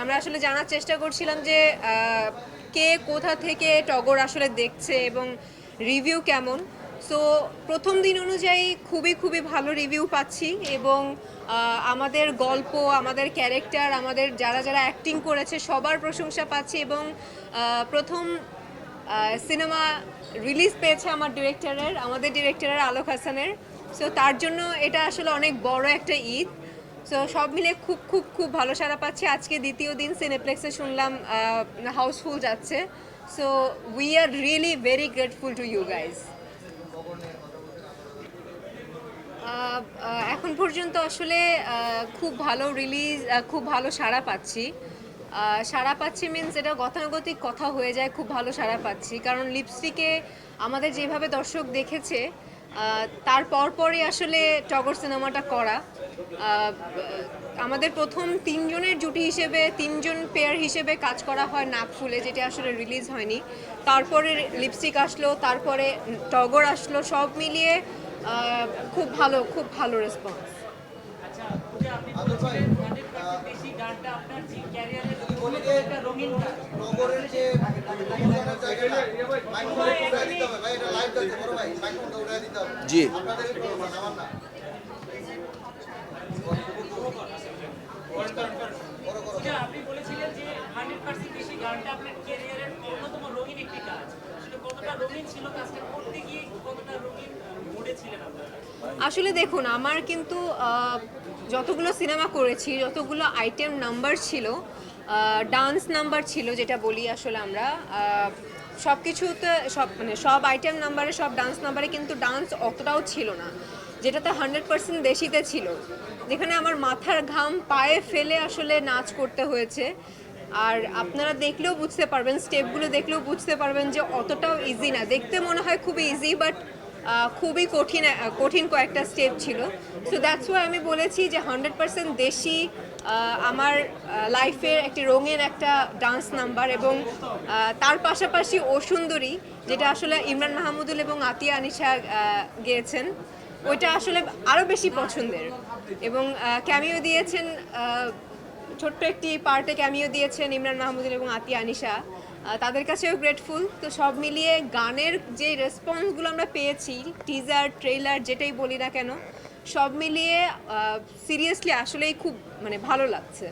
আমরা আসলে জানার চেষ্টা করছিলাম যে কে কোথা থেকে টগর আসলে দেখছে এবং রিভিউ কেমন। সো, প্রথম দিন অনুযায়ী খুবই খুবই ভালো রিভিউ পাচ্ছি এবং আমাদের গল্প, আমাদের ক্যারেক্টার, আমাদের যারা যারা অ্যাক্টিং করেছে সবার প্রশংসা পাচ্ছি এবং প্রথম সিনেমা রিলিজ পেয়েছে আমার ডিরেক্টরের, আমাদের ডিরেক্টরের আলোক হাসানের। সো, তার জন্য এটা আসলে অনেক বড় একটা ঈদ। সো সব মিলে খুব খুব খুব ভালো সারা পাচ্ছি। আজকে দ্বিতীয় দিন সিনেপ্লেক্সে শুনলাম হাউসফুল যাচ্ছে। So we are really very grateful to you guys এখন পর্যন্ত আসলে খুব ভালো রিলিজ খুব ভালো সাড়া পাচ্ছি। সাড়া পাচ্ছি মিনস এটা গতানুগতিক কথা হয়ে যায়, খুব ভালো সাড়া পাচ্ছি। কারণ লিপস্টিকে আমাদের যেভাবে দর্শক দেখেছে তার পরপরই আসলে টগর সিনেমাটা করা। আমাদের প্রথম তিনজনের জুটি হিসেবে, তিনজন পেয়ার হিসেবে কাজ করা হয় নাক ফুলে, যেটা আসলে রিলিজ হয়নি। তারপরে লিপস্টিক আসলো, তারপরে টগর আসলো, সব মিলিয়ে খুব ভালো খুব ভালো রেসপন্স জি। পূজা আপনি বলেছিলেন যে হান্ড্রেড পার্সেন্ট বেশি গানটা আপনার ক্যারিয়ারের অন্যতম রঙিন একটি কাজ। কতটা রঙিন ছিল কাজটা? করতে গিয়ে কতটা রঙিন মুডে ছিলেন আপনারা? আসলে দেখুন, আমার কিন্তু যতগুলো সিনেমা করেছি, যতগুলো আইটেম নাম্বার ছিল ডান্স নাম্বার ছিল যেটা বলি আসলে আমরা সব কিছুতে সব মানে সব আইটেম নাম্বারে, সব ডান্স নাম্বারে কিন্তু ডান্স অতটাও ছিল না, যেটাতে হান্ড্রেড পার্সেন্ট দেশিতে ছিল। যেখানে আমার মাথার ঘাম পায়ে ফেলে আসলে নাচ করতে হয়েছে। আর আপনারা দেখলেও বুঝতে পারবেন, স্টেপগুলো দেখলেও বুঝতে পারবেন যে অতটাও ইজি না। দেখতে মনে হয় খুবই ইজি বাট খুবই কঠিন কঠিন কয়েকটা স্টেপ ছিল। সো দ্যাটস ওয়াই আমি বলেছি যে হান্ড্রেড পার্সেন্ট দেশি আমার লাইফের একটি রঙিন একটা ডান্স নাম্বার এবং তার পাশাপাশি ও সুন্দরী যেটা আসলে ইমরান মাহমুদুল এবং আতিয়া আনিশা গেয়েছেন, ওইটা আসলে আরও বেশি পছন্দের। এবং ক্যামিও দিয়েছেন ছোট্ট একটি পার্টে ক্যামিও দিয়েছেন ইমরান মাহমুদুল এবং আতিয়া আনিশা। তাদের কাছেও গ্রেটফুল তো সব মিলিয়ে গানের যে রেসপন্সগুলো আমরা পেয়েছি টিজার ট্রেলার যেটাই বলি না কেন, সব মিলিয়ে সিরিয়াসলি আসলেই খুব মানে ভালো লাগছে।